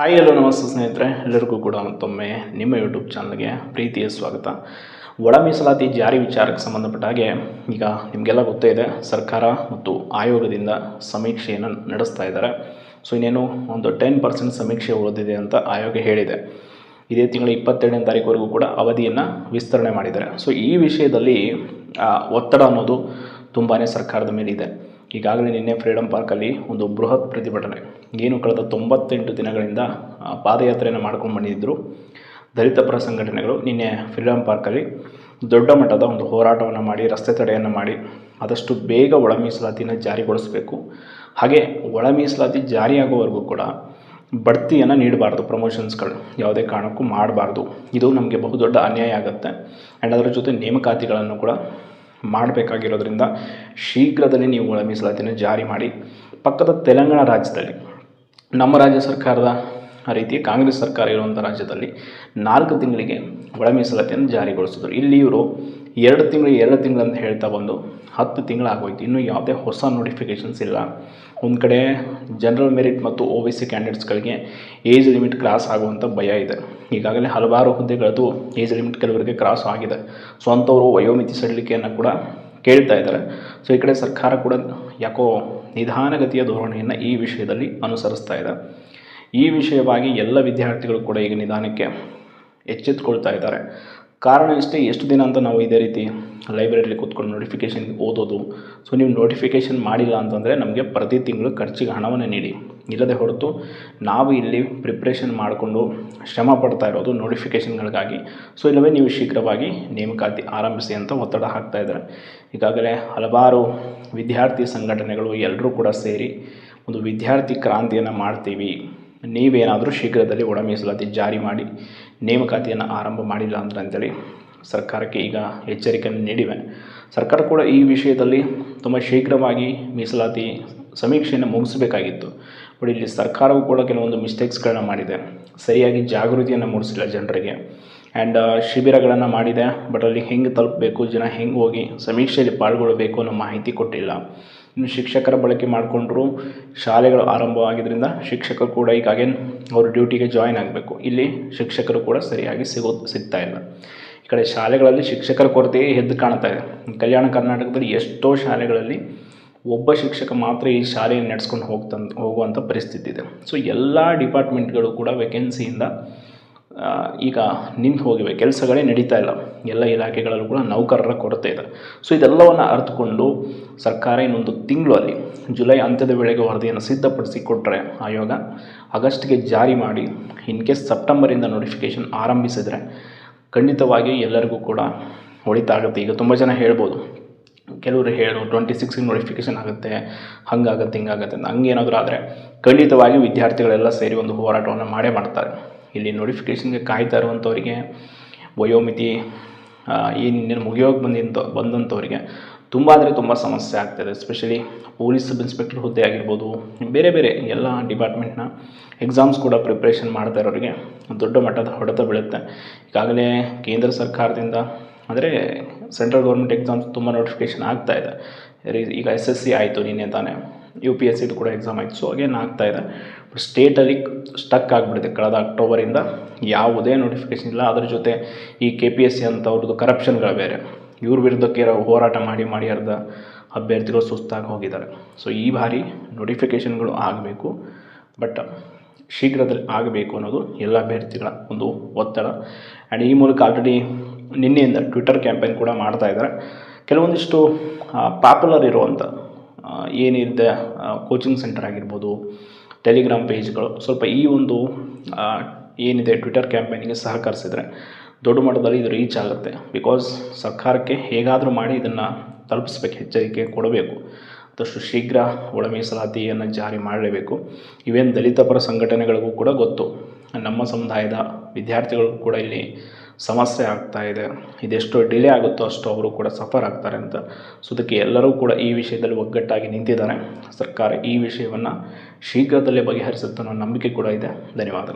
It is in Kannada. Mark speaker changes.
Speaker 1: ಹಾಯ್ ಎಲ್ಲೋ ನಮಸ್ತೆ ಸ್ನೇಹಿತರೆ, ಎಲ್ಲರಿಗೂ ಕೂಡ ಮತ್ತೊಮ್ಮೆ ನಿಮ್ಮ ಯೂಟ್ಯೂಬ್ ಚಾನಲ್ಗೆ ಪ್ರೀತಿಯ ಸ್ವಾಗತ. ಒಳ ಮೀಸಲಾತಿ ಜಾರಿ ವಿಚಾರಕ್ಕೆ ಸಂಬಂಧಪಟ್ಟ ಹಾಗೆ ಈಗ ನಿಮಗೆಲ್ಲ ಗೊತ್ತೇ ಇದೆ, ಸರ್ಕಾರ ಮತ್ತು ಆಯೋಗದಿಂದ ಸಮೀಕ್ಷೆಯನ್ನು ನಡೆಸ್ತಾ ಇದ್ದಾರೆ. ಸೊ ಇನ್ನೇನು ಒಂದು ಟೆನ್ ಪರ್ಸೆಂಟ್ ಸಮೀಕ್ಷೆ ಉಳಿದಿದೆ ಅಂತ ಆಯೋಗ ಹೇಳಿದೆ. ಇದೇ ತಿಂಗಳ ಇಪ್ಪತ್ತೆರಡನೇ ತಾರೀಕುವರೆಗೂ ಕೂಡ ಅವಧಿಯನ್ನು ವಿಸ್ತರಣೆ ಮಾಡಿದ್ದಾರೆ. ಸೊ ಈ ವಿಷಯದಲ್ಲಿ ಒತ್ತಡ ಅನ್ನೋದು ತುಂಬಾ ಸರ್ಕಾರದ ಮೇಲಿದೆ. ಈಗಾಗಲೇ ನಿನ್ನೆ ಫ್ರೀಡಮ್ ಪಾರ್ಕಲ್ಲಿ ಒಂದು ಬೃಹತ್ ಪ್ರತಿಭಟನೆ. ಏನು ಕಳೆದ ತೊಂಬತ್ತೆಂಟು ದಿನಗಳಿಂದ ಪಾದಯಾತ್ರೆಯನ್ನು ಮಾಡ್ಕೊಂಡು ಬಂದಿದ್ದರು ದಲಿತ ಪರ ಸಂಘಟನೆಗಳು. ನಿನ್ನೆ ಫ್ರೀಡಮ್ ಪಾರ್ಕಲ್ಲಿ ದೊಡ್ಡ ಮಟ್ಟದ ಒಂದು ಹೋರಾಟವನ್ನು ಮಾಡಿ, ರಸ್ತೆ ತಡೆಯನ್ನು ಮಾಡಿ, ಆದಷ್ಟು ಬೇಗ ಒಳ ಮೀಸಲಾತಿನ ಜಾರಿಗೊಳಿಸಬೇಕು. ಹಾಗೆ ಒಳ ಮೀಸಲಾತಿ ಜಾರಿಯಾಗುವವರೆಗೂ ಕೂಡ ಬಡ್ತಿಯನ್ನು ನೀಡಬಾರ್ದು, ಪ್ರಮೋಷನ್ಸ್ಗಳು ಯಾವುದೇ ಕಾರಣಕ್ಕೂ ಮಾಡಬಾರ್ದು. ಇದು ನಮಗೆ ಬಹುದೊಡ್ಡ ಅನ್ಯಾಯ ಆಗುತ್ತೆ. ಆ್ಯಂಡ್ ಅದರ ಜೊತೆ ನೇಮಕಾತಿಗಳನ್ನು ಕೂಡ ಮಾಡಬೇಕಾಗಿರೋದ್ರಿಂದ ಶೀಘ್ರದಲ್ಲಿ ನೀವು ಒಳ ಮೀಸಲಾತಿಯನ್ನು ಜಾರಿ ಮಾಡಿ. ಪಕ್ಕದ ತೆಲಂಗಾಣ ರಾಜ್ಯದಲ್ಲಿ, ನಮ್ಮ ರಾಜ್ಯ ಸರ್ಕಾರದ ರೀತಿ ಕಾಂಗ್ರೆಸ್ ಸರ್ಕಾರ ಇರುವಂಥ ರಾಜ್ಯದಲ್ಲಿ ನಾಲ್ಕು ತಿಂಗಳಿಗೆ ಒಳ ಮೀಸಲಾತಿಯನ್ನು ಜಾರಿಗೊಳಿಸಿದರು. ಇಲ್ಲಿ ಇವರು ಎರಡು ತಿಂಗಳು ಎರಡು ತಿಂಗಳು ಅಂತ ಹೇಳ್ತಾ ಬಂದು ಹತ್ತು ತಿಂಗಳಾಗೋಯ್ತು. ಇನ್ನೂ ಯಾವುದೇ ಹೊಸ ನೋಟಿಫಿಕೇಷನ್ಸ್ ಇಲ್ಲ. ಒಂದು ಕಡೆ ಜನರಲ್ ಮೆರಿಟ್ ಮತ್ತು ಓ ಬಿ ಸಿ ಕ್ಯಾಂಡಿಡೇಟ್ಸ್ಗಳಿಗೆ ಏಜ್ ಲಿಮಿಟ್ ಕ್ರಾಸ್ ಆಗುವಂಥ ಭಯ ಇದೆ. ಈಗಾಗಲೇ ಹಲವಾರು ಹುದ್ದೆಗಳದ್ದು ಏಜ್ ಲಿಮಿಟ್ ಕೆಲವರಿಗೆ ಕ್ರಾಸ್ ಆಗಿದೆ. ಸೊ ಅಂಥವರು ವಯೋಮಿತಿ ಸಡಿಲಿಕೆಯನ್ನು ಕೂಡ ಕೇಳ್ತಾ ಇದ್ದಾರೆ. ಸೊ ಈ ಕಡೆ ಸರ್ಕಾರ ಕೂಡ ಯಾಕೋ ನಿಧಾನಗತಿಯ ಧೋರಣೆಯನ್ನು ಈ ವಿಷಯದಲ್ಲಿ ಅನುಸರಿಸ್ತಾ ಇದೆ. ಈ ವಿಷಯವಾಗಿ ಎಲ್ಲ ವಿದ್ಯಾರ್ಥಿಗಳು ಕೂಡ ಈಗ ನಿಧಾನಕ್ಕೆ ಎಚ್ಚೆತ್ತುಕೊಳ್ತಾ ಇದ್ದಾರೆ. ಕಾರಣ ಇಷ್ಟೇ, ಎಷ್ಟು ದಿನ ಅಂತ ನಾವು ಇದೇ ರೀತಿ ಲೈಬ್ರರಿಲಿ ಕೂತ್ಕೊಂಡು ನೋಟಿಫಿಕೇಷನ್ ಓದೋದು. ಸೊ ನೀವು ನೋಟಿಫಿಕೇಷನ್ ಮಾಡಿಲ್ಲ ಅಂತಂದರೆ ನಮಗೆ ಪ್ರತಿ ತಿಂಗಳು ಖರ್ಚಿಗೆ ಹಣವನ್ನು ನೀಡಿ. ಇಲ್ಲದೆ ಹೊರತು ನಾವು ಇಲ್ಲಿ ಪ್ರಿಪ್ರೇಷನ್ ಮಾಡಿಕೊಂಡು ಶ್ರಮ ಪಡ್ತಾ ಇರೋದು ನೋಟಿಫಿಕೇಷನ್ಗಳಿಗಾಗಿ ಸೊ ಇಲ್ಲವೇ ನೀವು ಶೀಘ್ರವಾಗಿ ನೇಮಕಾತಿ ಆರಂಭಿಸಿ ಅಂತ ಒತ್ತಡ ಹಾಕ್ತಾ ಇದ್ದಾರೆ. ಈಗಾಗಲೇ ಹಲವಾರು ವಿದ್ಯಾರ್ಥಿ ಸಂಘಟನೆಗಳು ಎಲ್ಲರೂ ಕೂಡ ಸೇರಿ ಒಂದು ವಿದ್ಯಾರ್ಥಿ ಕ್ರಾಂತಿಯನ್ನು ಮಾಡ್ತೀವಿ. ನೀವೇನಾದರೂ ಶೀಘ್ರದಲ್ಲಿ ಒಳ ಮೀಸಲಾತಿ ಜಾರಿ ಮಾಡಿ ನೇಮಕಾತಿಯನ್ನು ಆರಂಭ ಮಾಡಿಲ್ಲ ಅಂತ ಅಂತೇಳಿ ಸರ್ಕಾರಕ್ಕೆ ಈಗ ಎಚ್ಚರಿಕೆಯನ್ನು ನೀಡಿವೆ. ಸರ್ಕಾರ ಕೂಡ ಈ ವಿಷಯದಲ್ಲಿ ತುಂಬ ಶೀಘ್ರವಾಗಿ ಮೀಸಲಾತಿ ಸಮೀಕ್ಷೆಯನ್ನು ಮುಗಿಸಬೇಕಾಗಿತ್ತು. ಬಟ್ ಇಲ್ಲಿ ಸರ್ಕಾರವು ಕೂಡ ಕೆಲವೊಂದು ಮಿಸ್ಟೇಕ್ಸ್ಗಳನ್ನ ಮಾಡಿದೆ. ಸರಿಯಾಗಿ ಜಾಗೃತಿಯನ್ನು ಮೂಡಿಸಿಲ್ಲ ಜನರಿಗೆ. ಆ್ಯಂಡ್ ಶಿಬಿರಗಳನ್ನು ಮಾಡಿದೆ. ಬಟ್ ಅಲ್ಲಿ ಹೆಂಗೆ ತಲುಪಬೇಕು, ಜನ ಹೆಂಗೆ ಹೋಗಿ ಸಮೀಕ್ಷೆಯಲ್ಲಿ ಪಾಲ್ಗೊಳ್ಳಬೇಕು ಅನ್ನೋ ಮಾಹಿತಿ ಕೊಟ್ಟಿಲ್ಲ. ಇನ್ನು ಶಿಕ್ಷಕರ ಬಳಕೆ ಮಾಡಿಕೊಂಡ್ರು ಶಾಲೆಗಳು ಆರಂಭವಾಗಿದ್ದರಿಂದ ಶಿಕ್ಷಕರು ಕೂಡ ಈಗ ಅಗೇನ್ ಅವರು ಡ್ಯೂಟಿಗೆ ಜಾಯ್ನ್ ಆಗಬೇಕು. ಇಲ್ಲಿ ಶಿಕ್ಷಕರು ಕೂಡ ಸರಿಯಾಗಿ ಸಿಗೋ, ಸಿಗ್ತಾ ಇಲ್ಲ. ಈ ಕಡೆ ಶಾಲೆಗಳಲ್ಲಿ ಶಿಕ್ಷಕರ ಕೊರತೆಯೇ ಎದ್ದು ಕಾಣ್ತಾ ಇದೆ. ಕಲ್ಯಾಣ ಕರ್ನಾಟಕದಲ್ಲಿ ಎಷ್ಟೋ ಶಾಲೆಗಳಲ್ಲಿ ಒಬ್ಬ ಶಿಕ್ಷಕ ಮಾತ್ರ ಈ ಶಾಲೆಯನ್ನು ನಡೆಸ್ಕೊಂಡು ಹೋಗ್ತಂತ ಹೋಗುವಂಥ ಪರಿಸ್ಥಿತಿ ಇದೆ. ಸೊ ಎಲ್ಲ ಡಿಪಾರ್ಟ್ಮೆಂಟ್ಗಳು ಕೂಡ ವೇಕೆನ್ಸಿಯಿಂದ ಈಗ ನಿಂತು ಹೋಗಿವೆ. ಕೆಲಸಗಳೇ ನಡೀತಾ ಇಲ್ಲ. ಎಲ್ಲ ಇಲಾಖೆಗಳಲ್ಲೂ ಕೂಡ ನೌಕರರ ಕೊರತೆ ಇದೆ. ಸೊ ಇದೆಲ್ಲವನ್ನು ಅರ್ಥಕೊಂಡು ಸರ್ಕಾರ ಇನ್ನೊಂದು ತಿಂಗಳಲ್ಲಿ ಜುಲೈ ಅಂತ್ಯದ ವೇಳೆಗೆ ವರದಿಯನ್ನು ಸಿದ್ಧಪಡಿಸಿ ಕೊಟ್ಟರೆ ಆಯೋಗ ಆಗಸ್ಟ್ಗೆ ಜಾರಿ ಮಾಡಿ, ಇನ್ ಕೇಸ್ ಸೆಪ್ಟೆಂಬರಿಂದ ನೋಟಿಫಿಕೇಷನ್ ಆರಂಭಿಸಿದರೆ ಖಂಡಿತವಾಗಿ ಎಲ್ಲರಿಗೂ ಕೂಡ ಒಳಿತಾಗುತ್ತೆ ಈಗ ತುಂಬ ಜನ ಹೇಳ್ಬೋದು. ಕೆಲವರು ಹೇಳು ಟ್ವೆಂಟಿ ಸಿಕ್ಸ್ಗೆ ನೋಟಿಫಿಕೇಷನ್ ಆಗುತ್ತೆ, ಹಂಗಾಗುತ್ತೆ, ಹಿಂಗಾಗುತ್ತೆ ಅಂತ. ಹಂಗೇನಾದರೂ ಆದರೆ ಖಂಡಿತವಾಗಿ ವಿದ್ಯಾರ್ಥಿಗಳೆಲ್ಲ ಸೇರಿ ಒಂದು ಹೋರಾಟವನ್ನು ಮಾಡೇ ಮಾಡ್ತಾರೆ. ಇಲ್ಲಿ ನೋಟಿಫಿಕೇಷನ್ಗೆ ಕಾಯ್ತಾ ಇರುವಂಥವ್ರಿಗೆ ವಯೋಮಿತಿ ಇನ್ನೇನು ಮುಗಿಯೋಕೆ ಬಂದಿಂತ ಬಂದಂಥವ್ರಿಗೆ ತುಂಬ ಅಂದರೆ ತುಂಬ ಸಮಸ್ಯೆ ಆಗ್ತಾಯಿದೆ ಎಸ್ಪೆಷಲಿ ಪೊಲೀಸ್ ಸಬ್ ಇನ್ಸ್ಪೆಕ್ಟರ್ ಹುದ್ದೆ ಆಗಿರ್ಬೋದು, ಬೇರೆ ಬೇರೆ ಎಲ್ಲ ಡಿಪಾರ್ಟ್ಮೆಂಟ್ನ ಎಕ್ಸಾಮ್ಸ್ ಕೂಡ ಪ್ರಿಪ್ರೇಷನ್ ಮಾಡ್ತಾ ಇರೋರಿಗೆ ದೊಡ್ಡ ಮಟ್ಟದ ಹೊಡೆತ ಬೀಳುತ್ತೆ. ಈಗಾಗಲೇ ಕೇಂದ್ರ ಸರ್ಕಾರದಿಂದ, ಅಂದರೆ ಸೆಂಟ್ರಲ್ ಗೌರ್ಮೆಂಟ್ ಎಕ್ಸಾಮ್ಸ್ ತುಂಬ ನೋಟಿಫಿಕೇಷನ್ ಆಗ್ತಾ ಇದೆ. ಈಗ ಎಸ್ ಎಸ್ ಸಿ ಆಯಿತು ನಿನ್ನೆ ತಾನೇ. ಯು ಪಿ ಎಸ್ ಸಿದು ಕೂಡ ಎಕ್ಸಾಮ್ ಆಯಿತು. ಸೊ ಅಗೇನ್ ಆಗ್ತಾ ಇದೆ. ಬಟ್ ಸ್ಟೇಟಲ್ಲಿ ಸ್ಟಕ್ ಆಗಿಬಿಟ್ಟಿದೆ ಕಳೆದ ಅಕ್ಟೋಬರಿಂದ ಯಾವುದೇ ನೋಟಿಫಿಕೇಷನ್ ಇಲ್ಲ. ಅದ್ರ ಜೊತೆ ಈ ಕೆ ಪಿ ಎಸ್ ಸಿ ಅಂಥವ್ರದ್ದು ಕರಪ್ಷನ್ಗಳು ಬೇರೆ. ಇವ್ರ ವಿರುದ್ಧಕ್ಕೆ ಇರೋ ಹೋರಾಟ ಮಾಡಿ ಮಾಡಿ ಅರ್ಧ ಅಭ್ಯರ್ಥಿಗಳು ಸುಸ್ತಾಗಿ ಹೋಗಿದ್ದಾರೆ. ಸೊ ಈ ಬಾರಿ ನೋಟಿಫಿಕೇಷನ್ಗಳು ಆಗಬೇಕು. ಬಟ್ ಶೀಘ್ರದಲ್ಲಿ ಆಗಬೇಕು ಅನ್ನೋದು ಎಲ್ಲ ಅಭ್ಯರ್ಥಿಗಳ ಒಂದು ಒತ್ತಡ. ಆ್ಯಂಡ್ ಈ ಮೂಲಕ ಆಲ್ರೆಡಿ ನಿನ್ನೆಯಿಂದ ಟ್ವಿಟರ್ ಕ್ಯಾಂಪೇನ್ ಕೂಡ ಮಾಡ್ತಾ ಇದ್ದಾರೆ. ಕೆಲವೊಂದಿಷ್ಟು ಪಾಪ್ಯುಲರ್ ಇರುವಂಥ ಏನಿದೆ ಕೋಚಿಂಗ್ ಸೆಂಟರ್ ಆಗಿರ್ಬೋದು ಟೆಲಿಗ್ರಾಮ್ ಪೇಜ್ಗಳು ಸ್ವಲ್ಪ ಈ ಒಂದು ಏನಿದೆ ಟ್ವಿಟರ್ ಕ್ಯಾಂಪೇನಿಗೆ ಸಹಕರಿಸಿದರೆ ದೊಡ್ಡ ಮಟ್ಟದಲ್ಲಿ ಇದು ರೀಚ್ ಆಗುತ್ತೆ. ಬಿಕಾಸ್ ಸರ್ಕಾರಕ್ಕೆ ಹೇಗಾದರೂ ಮಾಡಿ ಇದನ್ನು ತಲುಪಿಸ್ಬೇಕು, ಎಚ್ಚರಿಕೆ ಕೊಡಬೇಕು. ಆದಷ್ಟು ಶೀಘ್ರ ಒಳ ಮೀಸಲಾತಿಯನ್ನು ಜಾರಿ ಮಾಡಲೇಬೇಕು. ಇವೇನು ದಲಿತ ಪರ ಸಂಘಟನೆಗಳಿಗೂ ಕೂಡ ಗೊತ್ತು. ನಮ್ಮ ಸಮುದಾಯದ ವಿದ್ಯಾರ್ಥಿಗಳಿಗೂ ಕೂಡ ಇಲ್ಲಿ ಸಮಸ್ಯೆ ಆಗ್ತಾ ಇದೆ. ಇದೆಷ್ಟು ಡಿಲೇ ಆಗುತ್ತೋ ಅಷ್ಟು ಅವರು ಕೂಡ ಸಫರ್ ಆಗ್ತಾರೆ ಅಂತ. ಸೊ ಅದಕ್ಕೆ ಎಲ್ಲರೂ ಕೂಡ ಈ ವಿಷಯದಲ್ಲಿ ಒಗ್ಗಟ್ಟಾಗಿ ನಿಂತಿದ್ದಾರೆ. ಸರ್ಕಾರ ಈ ವಿಷಯವನ್ನು ಶೀಘ್ರದಲ್ಲೇ ಬಗೆಹರಿಸುತ್ತೆ ಅನ್ನೋ ನಂಬಿಕೆ ಕೂಡ ಇದೆ. ಧನ್ಯವಾದಗಳು.